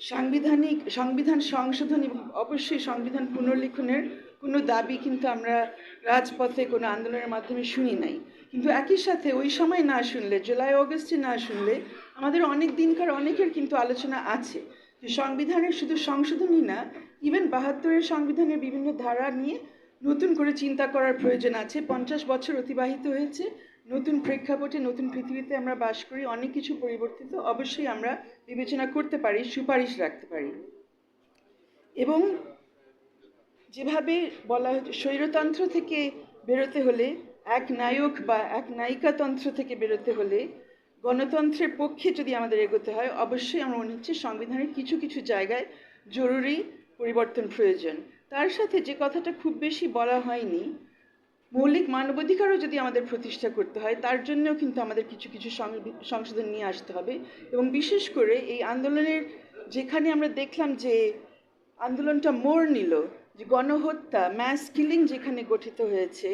সাংবিধানিক, সংবিধান সংশোধন এবং অবশ্যই সংবিধান পুনর্লিখনের কোনো দাবি কিন্তু আমরা রাজপথে কোনো আন্দোলনের মাধ্যমে শুনি নাই। কিন্তু একই সাথে ওই সময় না শুনলে, জুলাই, অগস্টে না শুনলে আমাদের অনেক দিনকার অনেকের কিন্তু আলোচনা আছে যে সংবিধানের শুধু সংশোধনই না ইভেন বাহাত্তরের সংবিধানের বিভিন্ন ধারা নিয়ে নতুন করে চিন্তা করার প্রয়োজন আছে। পঞ্চাশ বছর অতিবাহিত হয়েছে নতুন প্রেক্ষাপটে, নতুন পৃথিবীতে আমরা বাস করি, অনেক কিছু পরিবর্তিত অবশ্যই আমরা বিবেচনা করতে পারি, সুপারিশ রাখতে পারি। এবং যেভাবে বলা হচ্ছে স্বৈরতন্ত্র থেকে বেরোতে হলে, এক নায়ক বা এক নায়িকাতন্ত্র থেকে বেরোতে হলে, গণতন্ত্রের পক্ষে যদি আমাদের এগোতে হয়, অবশ্যই আমার মনে হচ্ছে সংবিধানের কিছু কিছু জায়গায় জরুরি পরিবর্তন প্রয়োজন। তার সাথে যে কথাটা খুব বেশি বলা হয়নি মৌলিক মানবাধিকারও যদি আমাদের প্রতিষ্ঠা করতে হয়, তার জন্যও কিন্তু আমাদের কিছু কিছু সংশোধন নিয়ে আসতে হবে। এবং বিশেষ করে এই আন্দোলনের যেখানে আমরা দেখলাম যে আন্দোলনটা মোড় নিল, যে গণহত্যা ম্যাস কিলিং যেখানে গঠিত হয়েছে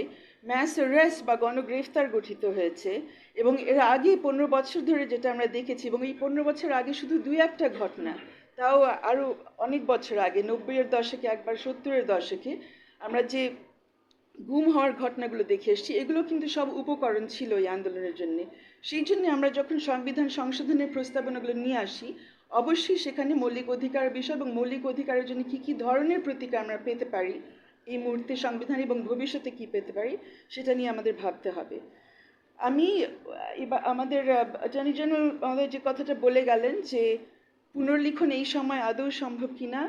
ম্যাস অ্যারেস্ট বা গণগ্রেফতার গঠিত হয়েছে, এবং এর আগে পনেরো বছর ধরে যেটা আমরা দেখেছি, এবং এই পনেরো বছর আগে শুধু দুই একটা ঘটনা, তাও আরও অনেক বছর আগে, নব্বইয়ের দশকে একবার, সত্তরের দশকে, আমরা যে গুম হওয়ার ঘটনাগুলো দেখে এসেছি। এগুলো কিন্তু সব উপকরণ ছিল এই আন্দোলনের জন্য। সেই জন্য আমরা যখন সংবিধান সংশোধনের প্রস্তাবনাগুলো নিয়ে আসি, অবশ্যই সেখানে মৌলিক অধিকার বিষয় এবং মৌলিক অধিকারের জন্য কী কী ধরনের প্রতিকার আমরা পেতে পারি, এই মুহূর্তে সংবিধান এবং ভবিষ্যতে কী পেতে পারি, সেটা নিয়ে আমাদের ভাবতে হবে। আমি, এবার আমাদের, জানি যেন আমাদের যে কথাটা বলে গেলেন যে, পুনর্লিখন এই সময় আদৌ সম্ভব কিনা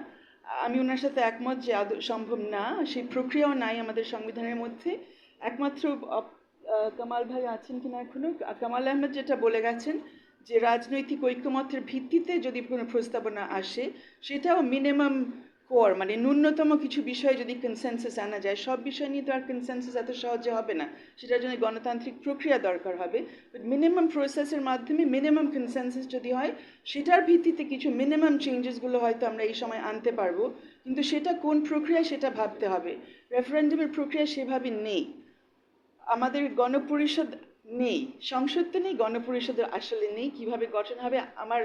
আমি ওনার সাথে একমত যে আদৌ সম্ভব না। সেই প্রক্রিয়াও নাই আমাদের সংবিধানের মধ্যে। একমাত্র কামাল ভাই আছেন কিনা এখনও কামাল আহমেদ যেটা বলে গেছেন যে রাজনৈতিক ঐক্যমতের ভিত্তিতে যদি কোনো প্রস্তাবনা আসে, সেটাও মিনিমাম কোর মানে ন্যূনতম কিছু বিষয়ে যদি কনসেনসাস আনা যায়, সব বিষয় নিয়ে তো আর কনসেনসাস এত সহজে হবে না। সেটার জন্য গণতান্ত্রিক প্রক্রিয়া দরকার হবে। বাট মিনিমাম প্রসেসের মাধ্যমে মিনিমাম কনসেনসাস যদি হয়, সেটার ভিত্তিতে কিছু মিনিমাম চেঞ্জেসগুলো হয়তো আমরা এই সময় আনতে পারব। কিন্তু সেটা কোন প্রক্রিয়া সেটা ভাবতে হবে। রেফারেন্ডামের প্রক্রিয়া সেভাবে নেই। আমাদের গণপরিষদ নেই। সংসদ তো নেই গণপরিষদ আসলে নেই। কীভাবে গঠন হবে, আমার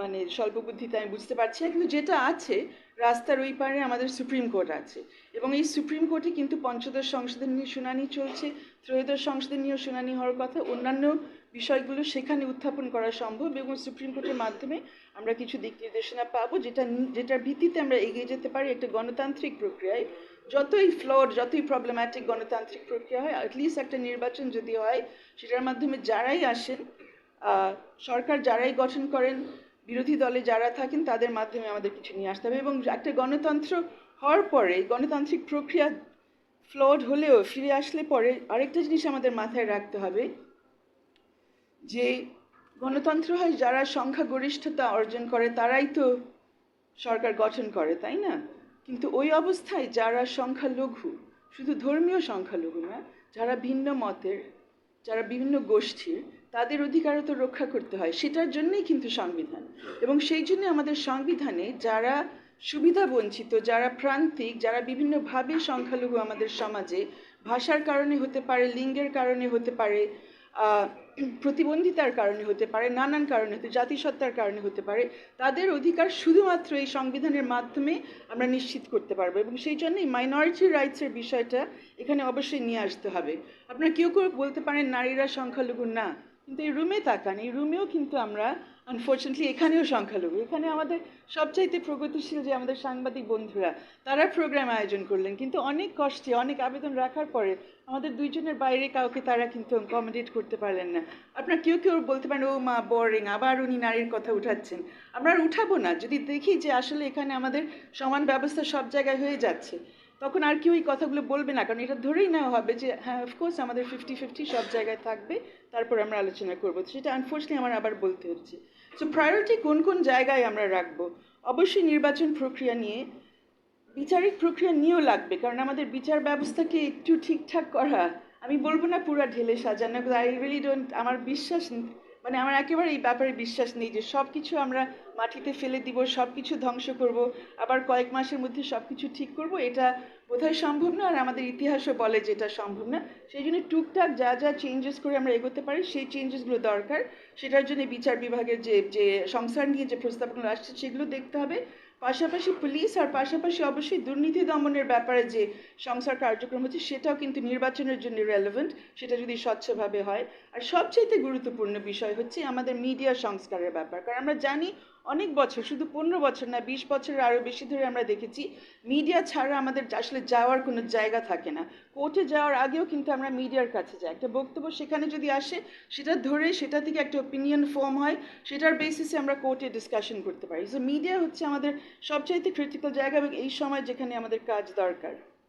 মানে স্বল্প বুদ্ধিতে আমি বুঝতে পারছি না, কিন্তু যেটা আছে, রাস্তার ওই পারে আমাদের সুপ্রিম কোর্ট আছে। এবং এই সুপ্রিম কোর্টে কিন্তু পঞ্চদশ সংশোধন নিয়ে শুনানি চলছে, ত্রয়োদশ সংশোধন নিয়েও শুনানি হওয়ার কথা, অন্যান্য বিষয়গুলো সেখানে উত্থাপন করা সম্ভব এবং সুপ্রিম কোর্টের মাধ্যমে আমরা কিছু দিক নির্দেশনা পাবো, যেটা যেটার ভিত্তিতে আমরা এগিয়ে যেতে পারি একটা গণতান্ত্রিক প্রক্রিয়ায়। যতই ফ্লড, যতই প্রবলেম্যাটিক গণতান্ত্রিক প্রক্রিয়া হয় অ্যাটলিস্ট একটা নির্বাচন যদি হয়, সেটার মাধ্যমে যারাই আসেন সরকার যারাই গঠন করেন বিরোধী দলে যারা থাকেন, তাদের মাধ্যমে আমাদের কিছু নিয়ে আসতে হবে এবং একটা গণতন্ত্র হওয়ার পরে, গণতান্ত্রিক প্রক্রিয়া ফ্লড হলেও ফিরে আসলে পরে আরেকটা জিনিস আমাদের মাথায় রাখতে হবে যে, গণতন্ত্র হয় যারা সংখ্যাগরিষ্ঠতা অর্জন করে, তারাই তো সরকার গঠন করে, তাই না? কিন্তু ওই অবস্থায় যারা সংখ্যালঘু, শুধু ধর্মীয় সংখ্যালঘু না, যারা ভিন্ন মতের, যারা বিভিন্ন গোষ্ঠীর তাদের অধিকারও তো রক্ষা করতে হয়। সেটার জন্যই কিন্তু সংবিধান। এবং সেই জন্য আমাদের সংবিধানে যারা সুবিধা বঞ্চিত, যারা প্রান্তিক, যারা বিভিন্নভাবে সংখ্যালঘু আমাদের সমাজে, ভাষার কারণে হতে পারে, লিঙ্গের কারণে হতে পারে প্রতিবন্ধিতার কারণে হতে পারে, নানান কারণে হতে, জাতিসত্তার কারণে হতে পারে, তাদের অধিকার শুধুমাত্র এই সংবিধানের মাধ্যমে আমরা নিশ্চিত করতে পারব। এবং সেই জন্যই মাইনরিটি রাইটসের বিষয়টা এখানে অবশ্যই নিয়ে আসতে হবে। আপনারা কেউ কেউ বলতে পারেন, নারীরা সংখ্যালঘু না। কিন্তু এই রুমে তাকান এই রুমেও কিন্তু আমরা আনফর্চুনেটলি এখানেও সংখ্যালঘু। এখানে আমাদের সবচাইতে প্রগতিশীল যে আমাদের সাংবাদিক বন্ধুরা, তারা প্রোগ্রাম আয়োজন করলেন। কিন্তু অনেক কষ্টে, অনেক আবেদন রাখার পরে আমাদের দুইজনের বাইরে কাউকে তারা কিন্তু অ্যাকোমোডেট করতে পারলেন না। আপনার কেউ কেউ বলতে পারেন, ও মা বোরিং আবার উনি নারীর কথা উঠাচ্ছেন। আমরা উঠাবো না। যদি দেখি যে আসলে এখানে আমাদের সমান ব্যবস্থা সব জায়গায় হয়ে যাচ্ছে তখন আর কেউ এই কথাগুলো বলবে না, কারণ এটা ধরেই নেওয়া হবে যে হ্যাঁ অফকোর্স আমাদের ফিফটি ফিফটি সব জায়গায় থাকবে, তারপর আমরা আলোচনা করব। সেটা আনফর্চুনেটলি আমার আবার বলতে হচ্ছে। সো প্রায়োরিটি কোন কোন জায়গায় আমরা রাখব? অবশ্যই নির্বাচন প্রক্রিয়া নিয়ে, বিচারিক প্রক্রিয়া নিয়েও লাগবে, কারণ আমাদের বিচার ব্যবস্থাকে একটু ঠিকঠাক করা, আমি বলব না পুরা ঢেলে সাজানো আই রিয়েলি ডোন্ট আমার বিশ্বাস মানে আমার একেবারে এই ব্যাপারে বিশ্বাস নেই যে সব কিছু আমরা মাটিতে ফেলে দিব সব কিছু ধ্বংস করব, আবার কয়েক মাসের মধ্যে সব কিছু ঠিক করব, এটা বোধহয় সম্ভব না। আর আমাদের ইতিহাসও বলে যে এটা সম্ভব না। সেই জন্য টুকটাক যা যা চেঞ্জেস করে আমরা এগোতে পারি, সেই চেঞ্জেসগুলো দরকার। সেটার জন্য বিচার বিভাগের যে যে সংসার নিয়ে যে প্রস্তাবগুলো আসছে, সেগুলো দেখতে হবে। পাশাপাশি পুলিশ আর পাশাপাশি অবশ্যই দুর্নীতি দমনের ব্যাপারে যে সংস্কার কার্যক্রম হচ্ছে, সেটাও কিন্তু নির্বাচনের জন্য রেলেভেন্ট সেটা যদি স্বচ্ছভাবে হয়। আর সবচাইতে গুরুত্বপূর্ণ বিষয় হচ্ছে আমাদের মিডিয়া সংস্কারের ব্যাপার। কারণ আমরা জানি অনেক বছর, শুধু পনেরো বছর না, বিশ বছরের আরও বেশি ধরে আমরা দেখেছি মিডিয়া ছাড়া আমাদের আসলে যাওয়ার কোনো জায়গা থাকে না। কোর্টে যাওয়ার আগেও কিন্তু আমরা মিডিয়ার কাছে যাই। একটা বক্তব্য সেখানে যদি আসে, সেটা ধরে সেটা থেকে একটা ওপিনিয়ন ফর্ম হয়, সেটার বেসিসে আমরা কোর্টে ডিসকাশন করতে পারি। সো মিডিয়া হচ্ছে আমাদের সবচাইতে ক্রিটিক্যাল জায়গা এবং এই সময় যেখানে আমাদের কাজ দরকার।